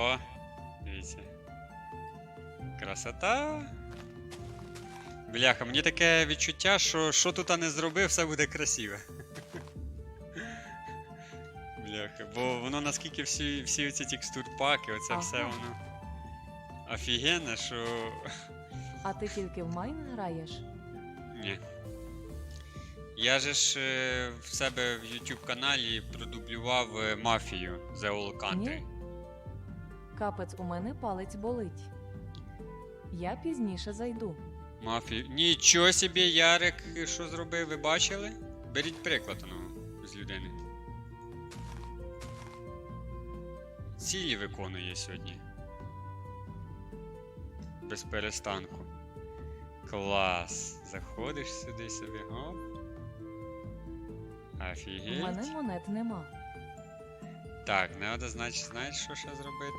О, дивіться. Красота. Бляха, мені таке відчуття, що що тут не зробив, все буде красиве. Бляха, бо воно наскільки всі, всі ці текстурпаки, оце Ага. все воно. Офігенне, що. А ти тільки в Майн граєш? Ні. Я же ж е, в себе в YouTube каналі продублював е, мафію The All Country. Ні. Капець, у мене палець болить. Я пізніше зайду. Мафію. Нічого собі, Ярик, що зробив, ви бачили? Беріть приклад ну, з людини. Цілі виконує сьогодні. Без перестанку. Клас. Заходиш сюди собі, гоп. У мене монет нема. Так, треба, значить, знаєш, що ще зробити?